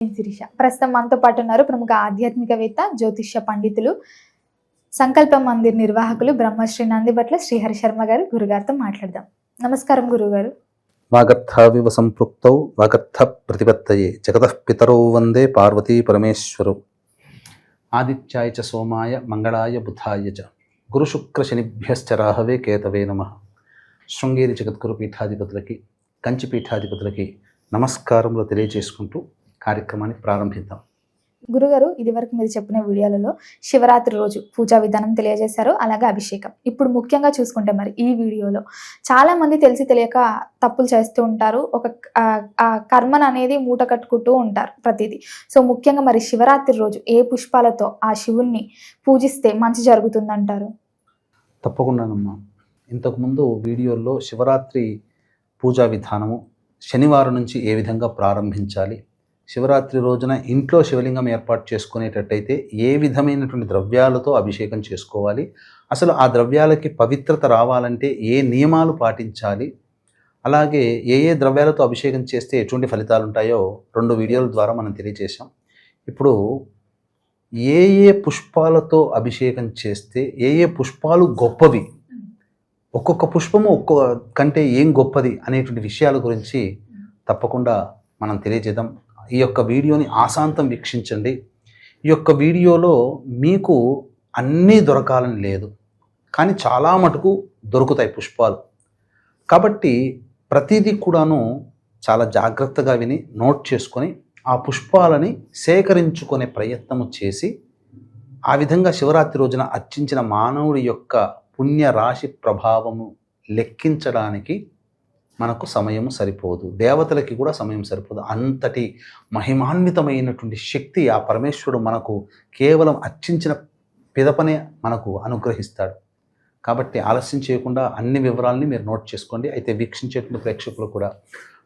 శిరీష. ప్రస్తుతం మనతో పాటు ఉన్నారు ప్రముఖ ఆధ్యాత్మికవేత్త జ్యోతిష్య పండితులు సంకల్ప మందిర్ నిర్వాహకులు బ్రహ్మశ్రీ నందిబట్ల శ్రీహరి శర్మ గారు గురుగారితో మాట్లాడదాం. నమస్కారం గురుగారు. వాగర్థావివ సంపృక్తౌ వాగర్థ ప్రతిపత్తయే. జగతః పితరౌ వందే పార్వతీ పరమేశ్వరౌ. ఆదిత్యాయ చ సోమాయ మంగళాయ బుధాయ చ. గురుశుక్రశనిభ్యశ్చ రాహవే కేతవే నమ. శృంగేరి జగద్గురు పీఠాధిపతులకి కంచి పీఠాధిపతులకి నమస్కారములు తెలియజేసుకుంటూ కార్యక్రమాన్ని ప్రారంభిద్దాం. గురుగారు ఇది వరకు మీరు చెప్పిన వీడియోలలో శివరాత్రి రోజు పూజా విధానం తెలియజేశారు అలాగే అభిషేకం. ఇప్పుడు ముఖ్యంగా చూసుకుంటే మరి ఈ వీడియోలో చాలా మంది తెలిసి తెలియక తప్పులు చేస్తూ ఉంటారు ఒక కర్మను అనేది మూట కట్టుకుంటూ ఉంటారు ప్రతిదీ. సో ముఖ్యంగా మరి శివరాత్రి రోజు ఏ పుష్పాలతో ఆ శివుణ్ణి పూజిస్తే మంచి జరుగుతుందంటారు? తప్పకుండానమ్మా. ఇంతకుముందు వీడియోల్లో శివరాత్రి పూజా విధానము శనివారం నుంచి ఏ విధంగా ప్రారంభించాలి శివరాత్రి రోజున ఇంట్లో శివలింగం ఏర్పాటు చేసుకునేటట్టయితే ఏ విధమైనటువంటి ద్రవ్యాలతో అభిషేకం చేసుకోవాలి? అసలు ఆ ద్రవ్యాలకి పవిత్రత రావాలంటే ఏ నియమాలు పాటించాలి? అలాగే ఏ ఏ ద్రవ్యాలతో అభిషేకం చేస్తే ఎటువంటి ఫలితాలు ఉంటాయో రెండు వీడియోల ద్వారా మనం తెలియజేశాం. ఇప్పుడు ఏ ఏ పుష్పాలతో అభిషేకం చేస్తే ఏ ఏ పుష్పాలు గొప్పవి ఒక్కొక్క పుష్పము ఒక్కొక్క కంటే ఏం గొప్పది అనేటువంటి విషయాల గురించి తప్పకుండా మనం తెలియజేద్దాం. ఈ యొక్క వీడియోని ఆశాంతం వీక్షించండి. ఈ యొక్క వీడియోలో మీకు అన్నీ దొరకాలని లేదు. కానీ చాలా మటుకు దొరుకుతాయి పుష్పాలు. కాబట్టి ప్రతిదీ కూడాను చాలా జాగ్రత్తగా విని నోట్ చేసుకొని ఆ పుష్పాలని సేకరించుకునే ప్రయత్నము చేసి ఆ విధంగా శివరాత్రి రోజున అర్చించిన మానవుడి యొక్క పుణ్య రాశి ప్రభావము లెక్కించడానికి మనకు సమయం సరిపోదు. దేవతలకి కూడా సమయం సరిపోదు. అంతటి మహిమాన్వితమైనటువంటి శక్తి ఆ పరమేశ్వరుడు మనకు కేవలం అర్చించిన పిదపనే మనకు అనుగ్రహిస్తాడు. కాబట్టి ఆలస్యం చేయకుండా అన్ని వివరాలని మీరు నోట్ చేసుకోండి. అయితే వీక్షించేటువంటి ప్రేక్షకులు కూడా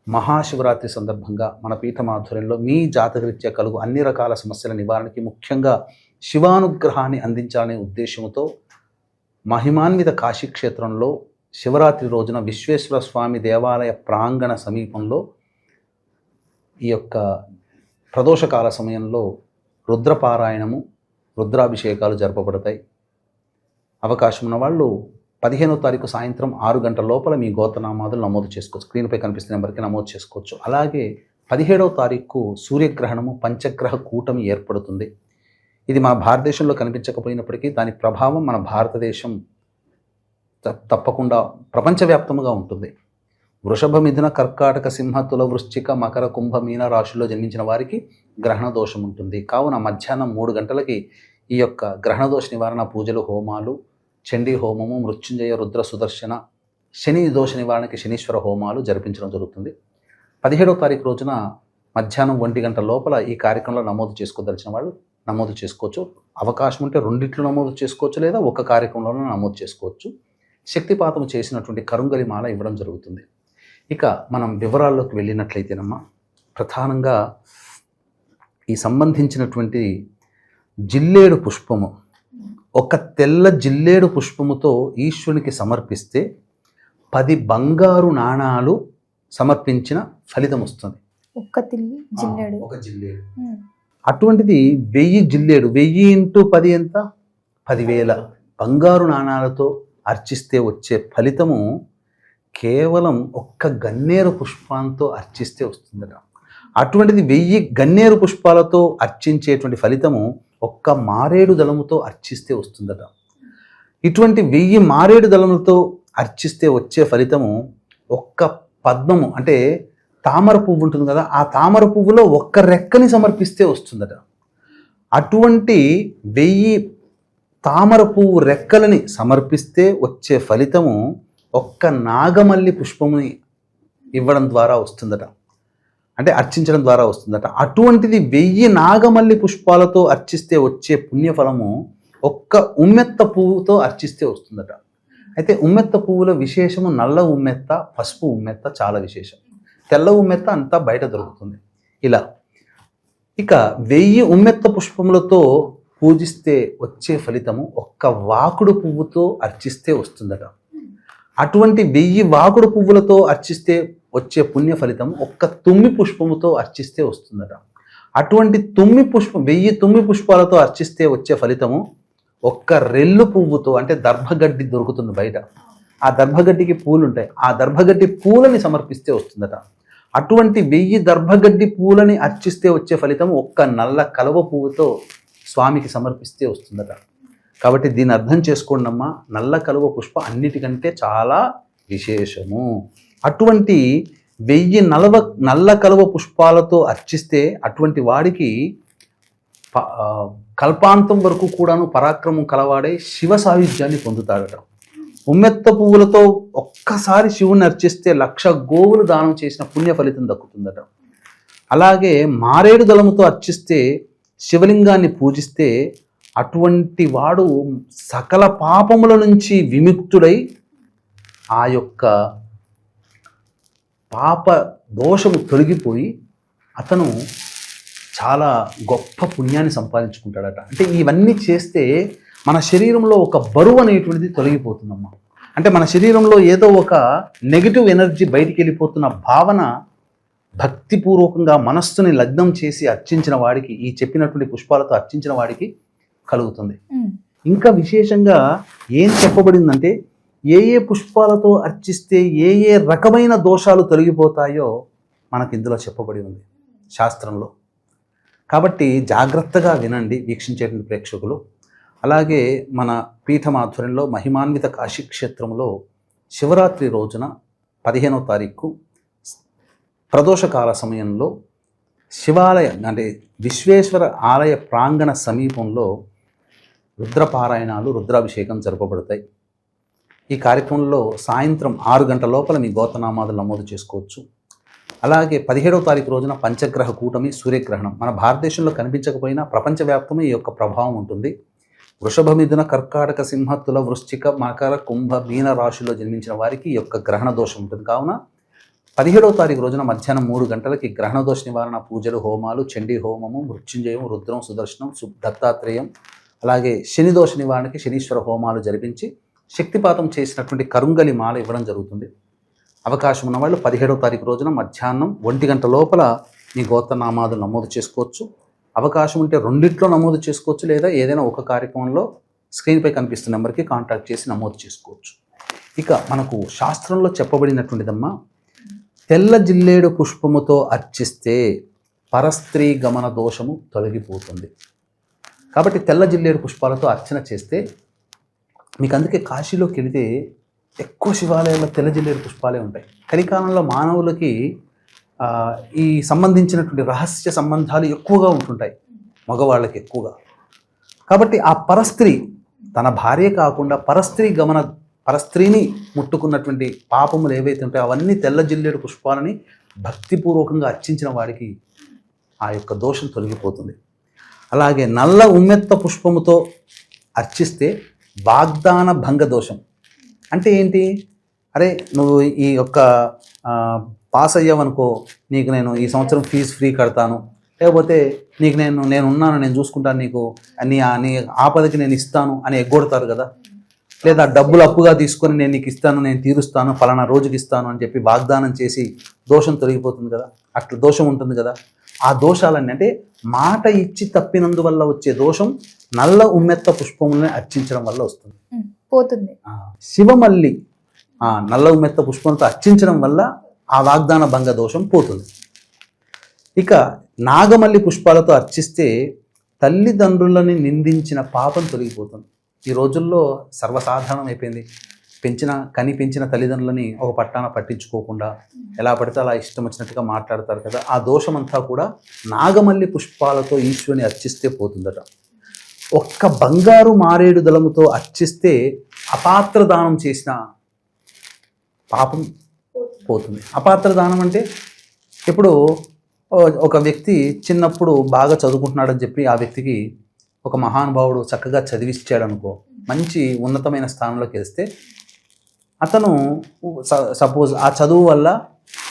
మహాశివరాత్రి సందర్భంగా మన పీఠ మాధుర్యంలో మీ జాతకరీత్యా కలుగు అన్ని రకాల సమస్యల నివారణకి ముఖ్యంగా శివానుగ్రహాన్ని అందించాలనే ఉద్దేశంతో మహిమాన్విత కాశీక్షేత్రంలో శివరాత్రి రోజున విశ్వేశ్వర స్వామి దేవాలయ ప్రాంగణ సమీపంలో ఈ యొక్క ప్రదోషకాల సమయంలో రుద్రపారాయణము రుద్రాభిషేకాలు జరపబడతాయి. అవకాశం ఉన్న వాళ్ళు పదిహేనో తారీఖు సాయంత్రం ఆరు గంటల లోపల మీ గోతనామాదులు నమోదు చేసుకోవచ్చు స్క్రీన్పై కనిపిస్తున్న నెంబర్కి నమోదు చేసుకోవచ్చు. అలాగే పదిహేడవ తారీఖు సూర్యగ్రహణము పంచగ్రహ కూటమి ఏర్పడుతుంది. ఇది మన భారతదేశంలో కనిపించకపోయినప్పటికీ దాని ప్రభావం మన భారతదేశం తప్పకుండా ప్రపంచవ్యాప్తముగా ఉంటుంది. వృషభ మిథున కర్కాటక సింహ తుల వృశ్చిక మకర కుంభ మీన రాశుల్లో జన్మించిన వారికి గ్రహణ దోషం ఉంటుంది. కావున మధ్యాహ్నం మూడు గంటలకి ఈ యొక్క గ్రహణ దోష నివారణ పూజలు హోమాలు చండీ హోమము మృత్యుంజయ రుద్ర సుదర్శన శని దోష నివారణకి శనీశ్వర హోమాలు జరిపించడం జరుగుతుంది. పదిహేడవ తారీఖు రోజున మధ్యాహ్నం ఒంటి గంట లోపల ఈ కార్యక్రమంలో నమోదు చేసుకోదలిచిన వాళ్ళు నమోదు చేసుకోవచ్చు. అవకాశం ఉంటే రెండిట్లో నమోదు చేసుకోవచ్చు లేదా ఒక కార్యక్రమంలోనే నమోదు చేసుకోవచ్చు. శక్తిపాతం చేసినటువంటి కరుంగలి మాల ఇవ్వడం జరుగుతుంది. ఇక మనం వివరాల్లోకి వెళ్ళినట్లయితేనమ్మా ప్రధానంగా ఈ సంబంధించినటువంటి జిల్లేడు పుష్పము ఒక తెల్ల జిల్లేడు పుష్పముతో ఈశ్వరునికి సమర్పిస్తే పది బంగారు నాణాలు సమర్పించిన ఫలితం వస్తుంది. తిల్లి జిల్లేడు. ఒక జిల్లేడు. అటువంటిది వెయ్యి జిల్లేడు వెయ్యి ఇంటూ పది ఎంత? పదివేల. బంగారు నాణాలతో అర్చిస్తే వచ్చే ఫలితము కేవలం ఒక్క గన్నేరు పుష్పంతో అర్చిస్తే వస్తుందట. అటువంటిది వెయ్యి గన్నేరు పుష్పాలతో అర్చించేటువంటి ఫలితము ఒక్క మారేడు దళముతో అర్చిస్తే వస్తుందట. ఇటువంటి వెయ్యి మారేడు దళములతో అర్చిస్తే వచ్చే ఫలితము ఒక్క పద్మము అంటే తామర పువ్వు ఉంటుంది కదా ఆ తామర పువ్వులో ఒక్క రెక్కని సమర్పిస్తే వస్తుందట. అటువంటి వెయ్యి తామర పువ్వు రెక్కలని సమర్పిస్తే వచ్చే ఫలితము ఒక్క నాగమల్లి పుష్పముని ఇవ్వడం ద్వారా వస్తుందట. అంటే అర్చించడం ద్వారా వస్తుందట. అటువంటిది వెయ్యి నాగమల్లి పుష్పాలతో అర్చిస్తే వచ్చే పుణ్యఫలము ఒక్క ఉమ్మెత్త పువ్వుతో అర్చిస్తే వస్తుందట. అయితే ఉమ్మెత్త పువ్వుల విశేషము నల్ల ఉమ్మెత్త పసుపు ఉమ్మెత్త చాలా విశేషం. తెల్ల ఉమ్మెత్త అంతా బయట దొరుకుతుంది. ఇలా. ఇక వెయ్యి ఉమ్మెత్త పుష్పములతో పూజిస్తే వచ్చే ఫలితము ఒక్క వాకుడు పువ్వుతో అర్చిస్తే వస్తుందట. అటువంటి వెయ్యి వాకుడు పువ్వులతో అర్చిస్తే వచ్చే పుణ్య ఫలితం ఒక్క తుమ్మి పుష్పముతో అర్చిస్తే వస్తుందట. అటువంటి తుమ్మి పుష్పం వెయ్యి తుమ్మి పుష్పాలతో అర్చిస్తే వచ్చే ఫలితము ఒక్క రెల్లు పువ్వుతో అంటే దర్భగడ్డి దొరుకుతుంది బయట. ఆ దర్భగడ్డికి పూలు ఉంటాయి ఆ దర్భగడ్డి పూలని సమర్పిస్తే వస్తుందట. అటువంటి వెయ్యి దర్భగడ్డి పూలని అర్చిస్తే వచ్చే ఫలితం ఒక్క నల్ల కలువ పువ్వుతో స్వామికి సమర్పిస్తే వస్తుందట. కాబట్టి దీన్ని అర్థం చేసుకోండి అమ్మా నల్ల కలువ పుష్ప అన్నిటికంటే చాలా విశేషము. అటువంటి వెయ్యి నలవ నల్ల కలువ పుష్పాలతో అర్చిస్తే అటువంటి వాడికి ప- కల్పాంతం వరకు కూడాను పరాక్రమం కలవాడే శివ సాయుధ్యాన్ని పొందుతాడట. ఉమ్మెత్త పువ్వులతో ఒక్కసారి శివుని అర్చిస్తే లక్ష గోవులు దానం చేసిన పుణ్య ఫలితం దక్కుతుందట. అలాగే మారేడు దళముతో అర్చిస్తే శివలింగాన్ని పూజిస్తే అటువంటి వాడు సకల పాపముల నుంచి విముక్తుడై ఆ యొక్క పాప దోషము తొలగిపోయి అతను చాలా గొప్ప పుణ్యాన్ని సంపాదించుకుంటాడట. అంటే ఇవన్నీ చేస్తే మన శరీరంలో ఒక బరువు అనేటువంటిది తొలగిపోతుందమ్మా. అంటే మన శరీరంలో ఏదో ఒక నెగిటివ్ ఎనర్జీ బయటికి వెళ్ళిపోతున్న భావన భక్తిపూర్వకంగా మనస్సుని లగ్నం చేసి అర్చించిన వాడికి ఈ చెప్పినటువంటి పుష్పాలతో అర్చించిన వాడికి కలుగుతుంది. ఇంకా విశేషంగా ఏం చెప్పబడిందంటే ఏ ఏ పుష్పాలతో అర్చిస్తే ఏ ఏ రకమైన దోషాలు తొలగిపోతాయో మనకు ఇందులో చెప్పబడి ఉంది శాస్త్రంలో. కాబట్టి జాగ్రత్తగా వినండి వీక్షించేటువంటి ప్రేక్షకులు. అలాగే మన పీఠం ఆధ్వర్యంలో మహిమాన్విత కాశీ క్షేత్రంలో శివరాత్రి రోజున పదిహేనవ తారీఖు ప్రదోషకాల సమయంలో శివాలయ అంటే విశ్వేశ్వర ఆలయ ప్రాంగణ సమీపంలో రుద్రపారాయణాలు రుద్రాభిషేకం జరపబడతాయి. ఈ కార్యక్రమంలో సాయంత్రం ఆరు గంటల లోపల మీ గోతనామాదులు నమోదు చేసుకోవచ్చు. అలాగే పదిహేడవ తారీఖు రోజున పంచగ్రహ కూటమి సూర్యగ్రహణం. మన భారతదేశంలో కనిపించకపోయినా ప్రపంచవ్యాప్తమే ఈ యొక్క ప్రభావం ఉంటుంది. వృషభ మిథున కర్కాటక సింహ తుల వృశ్చిక మకర కుంభ మీన రాశిలో జన్మించిన వారికి ఈ యొక్క గ్రహణ దోషం ఉంటుంది. కావున పదిహేడవ తారీఖు రోజున మధ్యాహ్నం మూడు గంటలకి గ్రహణదోష నివారణ పూజలు హోమాలు చండీ హోమము మృత్యుంజయం రుద్రం సుదర్శనం దత్తాత్రేయం అలాగే శనిదోష నివారణకి శనీశ్వర హోమాలు జరిపించి శక్తిపాతం చేసినటువంటి కరుంగలి మాల ఇవ్వడం జరుగుతుంది. అవకాశం ఉన్నవాళ్ళు పదిహేడవ తారీఖు రోజున మధ్యాహ్నం ఒంటి గంట లోపల మీ గోత్రనామాదులు నమోదు చేసుకోవచ్చు. అవకాశం ఉంటే రెండిట్లో నమోదు చేసుకోవచ్చు లేదా ఏదైనా ఒక కార్యక్రమంలో స్క్రీన్పై కనిపిస్తున్న నెంబర్కి కాంటాక్ట్ చేసి నమోదు చేసుకోవచ్చు. ఇక మనకు శాస్త్రంలో చెప్పబడినటువంటిదమ్మా తెల్ల జిల్లేడు పుష్పముతో అర్చిస్తే పరస్త్రీ గమన దోషము తొలగిపోతుంది. కాబట్టి తెల్ల జిల్లేడు పుష్పాలతో అర్చన చేస్తే మీకు అందుకే కాశీలోకి వెళితే ఎక్కువ శివాలయాల్లో తెల్ల జిల్లేడు పుష్పాలే ఉంటాయి. కలికాలంలో మానవులకి ఈ సంబంధించినటువంటి రహస్య సంబంధాలు ఎక్కువగా ఉంటుంటాయి. మగవాళ్ళకి ఎక్కువగా. కాబట్టి ఆ పరస్త్రీ తన భార్య కాకుండా పరస్త్రీ గమన పరస్త్రీని ముట్టుకున్నటువంటి పాపములు ఏవైతే ఉంటాయో అవన్నీ తెల్ల జిల్లేడు పుష్పాలని భక్తిపూర్వకంగా అర్చించిన వాడికి ఆ యొక్క దోషం తొలగిపోతుంది. అలాగే నల్ల ఉమ్మెత్త పుష్పముతో అర్చిస్తే వాగ్దాన భంగ దోషం. అంటే ఏంటి? అరే నువ్వు ఈ యొక్క పాస్ అయ్యావనుకో నీకు నేను ఈ సంవత్సరం ఫీజు ఫ్రీ కడతాను. లేకపోతే నీకు నేను నేను ఉన్నాను నేను చూసుకుంటాను నీకు నీ నీ ఆపదకి నేను ఇస్తాను అని ఎగ్గొడతారు కదా. లేదా డబ్బులు అప్పుగా తీసుకొని నేను నీకు ఇస్తాను నేను తీరుస్తాను ఫలానా రోజుకి ఇస్తాను అని చెప్పి వాగ్దానం చేసి దోషం తొలగిపోతుంది కదా? అట్లా దోషం ఉంటుంది కదా? ఆ దోషాలన్నీ అంటే మాట ఇచ్చి తప్పినందువల్ల వచ్చే దోషం నల్ల ఉమ్మెత్త పుష్పములను అర్చించడం వల్ల వస్తుంది. పోతుంది. శివమల్లి ఆ, నల్ల ఉమ్మెత్త పుష్పంతో అర్చించడం వల్ల ఆ వాగ్దాన భంగ దోషం పోతుంది. ఇక నాగమల్లి పుష్పాలతో అర్చిస్తే తల్లిదండ్రులని నిందించిన పాపం తొలగిపోతుంది. ఈ రోజుల్లో సర్వసాధారణం అయిపోయింది. పెంచిన కని పెంచిన తల్లిదండ్రులని ఒక పట్టాన పట్టించుకోకుండా ఎలా పడితే అలా ఇష్టం వచ్చినట్టుగా మాట్లాడతారు కదా ఆ దోషమంతా కూడా నాగమల్లి పుష్పాలతో ఈశ్వరుని అర్చిస్తే పోతుందట. ఒక్క బంగారు మారేడు దళముతో అర్చిస్తే అపాత్ర దానం చేసిన పాపం పోతుంది. అపాత్ర దానం అంటే ఇప్పుడు ఒక వ్యక్తి చిన్నప్పుడు బాగా చదువుకుంటున్నాడని చెప్పి ఆ వ్యక్తికి ఒక మహానుభావుడు చక్కగా చదివిచ్చాడు అనుకో మంచి ఉన్నతమైన స్థానంలోకి వెస్తే అతను సపోజ్ ఆ చదువు వల్ల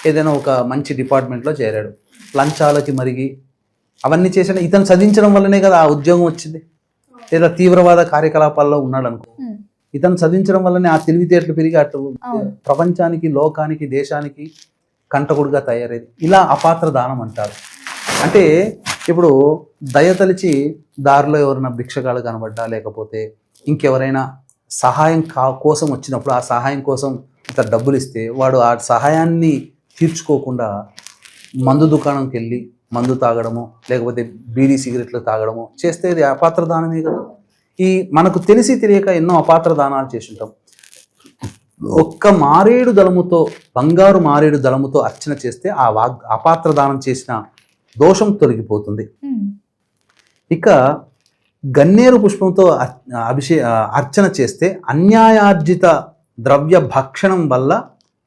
ఏదైనా ఒక మంచి డిపార్ట్మెంట్లో చేరాడు. లంచాలకి మరిగి అవన్నీ చేసిన ఇతను చదివించడం వల్లనే కదా ఆ ఉద్యోగం వచ్చింది. లేదా తీవ్రవాద కార్యకలాపాల్లో ఉన్నాడు అనుకో ఇతను చదివించడం వల్లనే ఆ తెలివితేటలు పెరిగి అటు. ప్రపంచానికి లోకానికి దేశానికి కంటకుడుగా తయారైంది. ఇలా అపాత్ర దానం అంటారు. అంటే ఇప్పుడు దయతలిచి దారిలో ఎవరైనా భిక్షగాళ్ళు కనబడ్డా లేకపోతే ఇంకెవరైనా సహాయం కా కోసం వచ్చినప్పుడు ఆ సహాయం కోసం ఇంత డబ్బులు ఇస్తే వాడు ఆ సహాయాన్ని తీర్చుకోకుండా మందు దుకాణంకి వెళ్ళి మందు తాగడము లేకపోతే బీడీ సిగరెట్లు తాగడము చేస్తే ఇది అపాత్ర దానమే కదా. ఈ మనకు తెలిసి తెలియక ఎన్నో అపాత్ర దానాలు చేసి ఉంటాం ఒక్క మారేడు దళముతో బంగారు మారేడు దళముతో అర్చన చేస్తే ఆ వాగ్ అపాత్ర దానం చేసిన దోషం తొలగిపోతుంది. ఇక గన్నేరు పుష్పంతో అభిషే అర్చన చేస్తే అన్యాయార్జిత ద్రవ్య భక్షణం వల్ల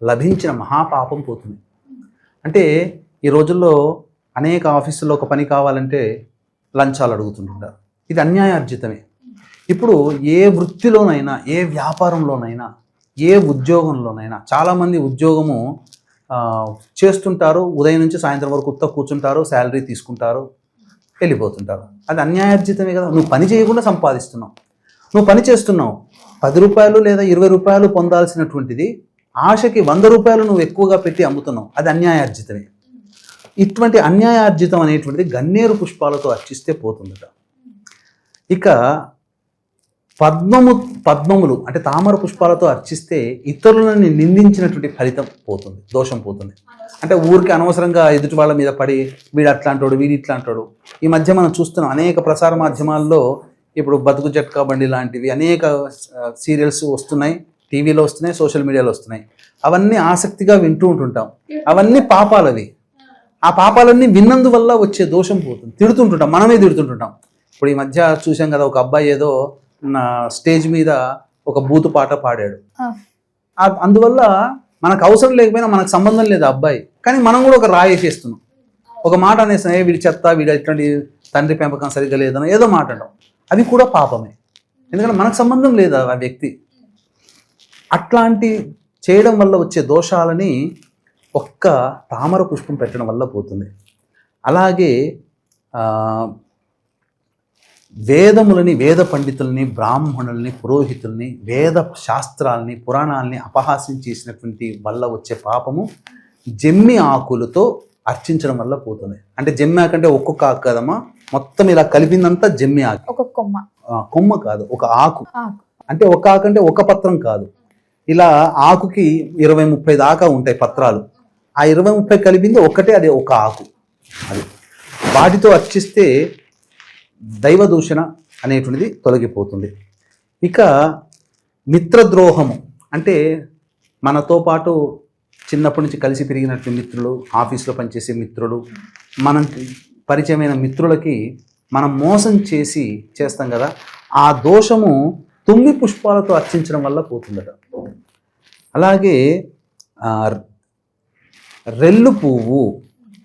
లభించిన మహాపాపం పోతుంది. అంటే ఈ రోజుల్లో అనేక ఆఫీసుల్లో ఒక పని కావాలంటే లంచాలు అడుగుతుంటుంటారు. ఇది అన్యాయార్జితమే. ఇప్పుడు ఏ వృత్తిలోనైనా ఏ వ్యాపారంలోనైనా ఏ ఉద్యోగంలోనైనా చాలామంది ఉద్యోగము చేస్తుంటారు ఉదయం నుంచి సాయంత్రం వరకు ఉత్త కూర్చుంటారు శాలరీ తీసుకుంటారు వెళ్ళిపోతుంటారు. అది అన్యాయార్జితమే కదా. నువ్వు పని చేయకుండా సంపాదిస్తున్నావు. నువ్వు పని చేస్తున్నావు. పది రూపాయలు లేదా ఇరవై రూపాయలు పొందాల్సినటువంటిది ఆశకి వంద రూపాయలు నువ్వు ఎక్కువగా పెట్టి అమ్ముతున్నావు. అది అన్యాయార్జితమే. ఇటువంటి అన్యాయార్జితం అనేటువంటిది గన్నేరు పుష్పాలతో అర్చిస్తే పోతుందట. ఇక పద్మము పద్మములు అంటే తామర పుష్పాలతో అర్చిస్తే ఇతరులని నిందించినటువంటి ఫలితం పోతుంది దోషం పోతుంది. అంటే ఊరికి అనవసరంగా ఎదుటి వాళ్ళ మీద పడి వీడు అట్లాంటోడు వీడు ఇట్లాంటోడు. ఈ మధ్య మనం చూస్తున్నాం అనేక ప్రసార మాధ్యమాల్లో ఇప్పుడు బతుకు జట్కా బండి లాంటివి అనేక సీరియల్స్ వస్తున్నాయి టీవీలో వస్తున్నాయి సోషల్ మీడియాలో వస్తున్నాయి. అవన్నీ ఆసక్తిగా వింటూ ఉంటుంటాం. అవన్నీ పాపాలు అవి ఆ పాపాలన్నీ విన్నందువల్ల వచ్చే దోషం పోతుంది. తిడుతుంటుంటాం మనమే తిడుతుంటుంటాం. ఇప్పుడు ఈ మధ్య చూసాం కదా ఒక అబ్బాయి ఏదో నా స్టేజ్ మీద ఒక బూతు పాట పాడాడు. అందువల్ల మనకు అవసరం లేకపోయినా మనకు సంబంధం లేదు అబ్బాయి. కానీ మనం కూడా ఒక రాయి వేసేస్తున్నాం. ఒక మాట అనేస్తాం ఏ వీడి చెత్త వీడి ఇట్లాంటి తండ్రి పెంపకం సరిగ్గా లేదని ఏదో మాట అంటాం. అది కూడా పాపమే. ఎందుకంటే మనకు సంబంధం లేదు ఆ వ్యక్తి. అట్లాంటి చేయడం వల్ల వచ్చే దోషాలని ఒక్క తామర పుష్పం పెట్టడం వల్ల పోతుంది. అలాగే వేదములని వేద పండితుల్ని బ్రాహ్మణుల్ని పురోహితుల్ని వేద శాస్త్రాల్ని పురాణాల్ని అపహాస్యం చేసినటువంటి వల్ల వచ్చే పాపము జమ్మి ఆకులతో అర్చించడం వల్ల పోతుంది. అంటే జమ్మి ఆకు అంటే ఒక్కొక్క ఆకు కదమ్మా మొత్తం ఇలా కలిపిందంతా జమ్మి ఆకు. ఒక కొమ్మ. ఆ, కొమ్మ కాదు ఒక ఆకు. ఆకు. అంటే ఒక ఆకు అంటే ఒక పత్రం కాదు. ఇలా ఆకుకి ఇరవై ముప్పై దాకా ఉంటాయి పత్రాలు. ఆ ఇరవై ముప్పై కలిపింది ఒక్కటే అది ఒక ఆకు. అది వాటితో అర్చిస్తే దైవ దూషణ అనేటువంటిది తొలగిపోతుంది. ఇక మిత్రద్రోహము అంటే మనతో పాటు చిన్నప్పటి నుంచి కలిసి పెరిగినట్టు మిత్రులు ఆఫీస్లో పనిచేసే మిత్రులు మనం పరిచయమైన మిత్రులకి మనం మోసం చేసి చేస్తాం కదా ఆ దోషము తుమ్మి పుష్పాలతో అర్చించడం వల్ల పోతుందట. అలాగే రెల్లు పువ్వు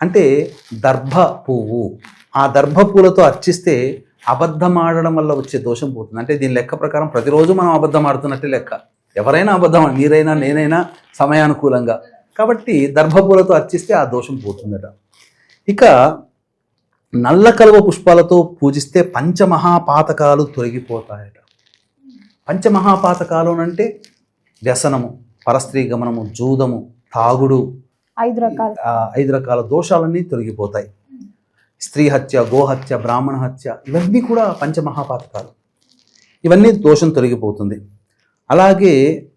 అంటే దర్భ పువ్వు. ఆ దర్భ పూలతో అర్చిస్తే అబద్ధం ఆడడం వల్ల వచ్చే దోషం పోతుంది. అంటే దీని లెక్క ప్రకారం ప్రతిరోజు మనం అబద్ధం ఆడుతున్నట్టే లెక్క. ఎవరైనా అబద్ధం మీరైనా నేనైనా సమయానుకూలంగా. కాబట్టి దర్భ పూలతో అర్చిస్తే ఆ దోషం పోతుందట. ఇక నల్ల కలువ పుష్పాలతో పూజిస్తే పంచమహాపాతకాలు తొలగిపోతాయట. పంచమహాపాతకాలు అంటే వ్యసనము పరస్త్రీ గమనము జూదము తాగుడు ఐదు రకాలు. ఐదు రకాల దోషాలన్నీ తొలగిపోతాయి. స్త్రీ హత్య గోహత్య బ్రాహ్మణ హత్య ఇవన్నీ కూడా పంచమహాపాతకాలు. ఇవన్నీ దోషం తొలగిపోతుంది. అలాగే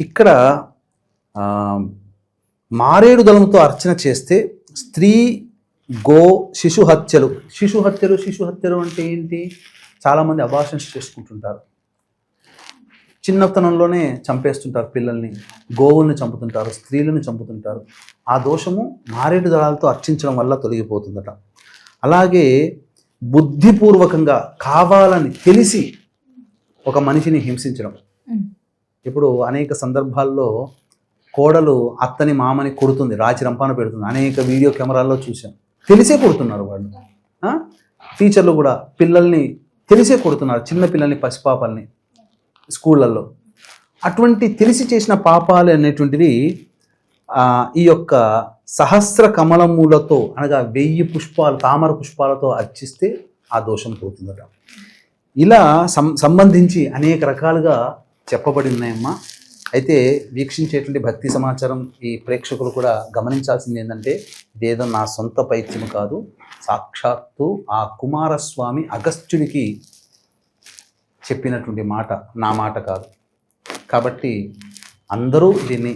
ఇక్కడ మారేడు దళంతో అర్చన చేస్తే స్త్రీ గో శిశు హత్యలు. శిశు హత్యలు శిశు హత్యలు అంటే ఏంటి? చాలామంది అబార్షన్స్ చేసుకుంటుంటారు. చిన్నతనంలోనే చంపేస్తుంటారు పిల్లల్ని. గోవుల్ని చంపుతుంటారు స్త్రీలను చంపుతుంటారు. ఆ దోషము మారేడు దళాలతో అర్చించడం వల్ల తొలగిపోతుందట. అలాగే బుద్ధిపూర్వకంగా కావాలని తెలిసి ఒక మనిషిని హింసించడం. ఇప్పుడు అనేక సందర్భాల్లో కోడలు అత్తని మామని కొడుతుంది రాచి రంపాన పెడుతుంది. అనేక వీడియో కెమెరాల్లో చూసాం తెలిసే కొడుతున్నారు వాళ్ళు? టీచర్లు కూడా పిల్లల్ని తెలిసే కొడుతున్నారు చిన్న పిల్లల్ని పసిపాపల్ని స్కూళ్ళల్లో. అటువంటి తెలిసి చేసిన పాపాలు అనేటువంటివి ఈ యొక్క సహస్ర కమలములతో అనగా వెయ్యి పుష్పాలు తామర పుష్పాలతో అర్చిస్తే ఆ దోషం పోతుందట. ఇలా సం సంబంధించి అనేక రకాలుగా చెప్పబడి ఉన్నాయమ్మా అయితే వీక్షించేటువంటి భక్తి సమాచారం ఈ ప్రేక్షకులు కూడా గమనించాల్సింది ఏంటంటే ఇదేదో నా సొంత పైత్యం కాదు. సాక్షాత్తు ఆ కుమారస్వామి అగస్త్యునికి చెప్పినటువంటి మాట నా మాట కాదు. కాబట్టి అందరూ దీన్ని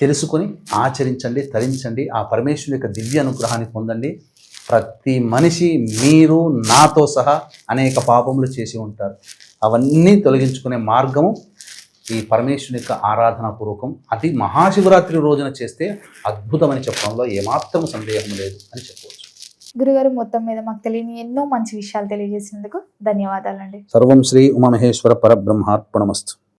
తెలుసుకొని ఆచరించండి తరించండి ఆ పరమేశ్వరుని యొక్క దివ్య అనుగ్రహాన్ని పొందండి. ప్రతి మనిషి మీరు నాతో సహా అనేక పాపములు చేసి ఉంటారు. అవన్నీ తొలగించుకునే మార్గము ఈ పరమేశ్వరుని యొక్క ఆరాధనా పూర్వకం. అది మహాశివరాత్రి రోజున చేస్తే అద్భుతమని చెప్పడంలో ఏమాత్రం సందేహం లేదు అని చెప్పవచ్చు. గురుగారు మొత్తం మీద మాకు తెలియని ఎన్నో మంచి విషయాలు తెలియజేసినందుకు ధన్యవాదాలండి. సర్వం శ్రీ ఉమామహేశ్వర పరబ్రహ్మార్పణమస్తు.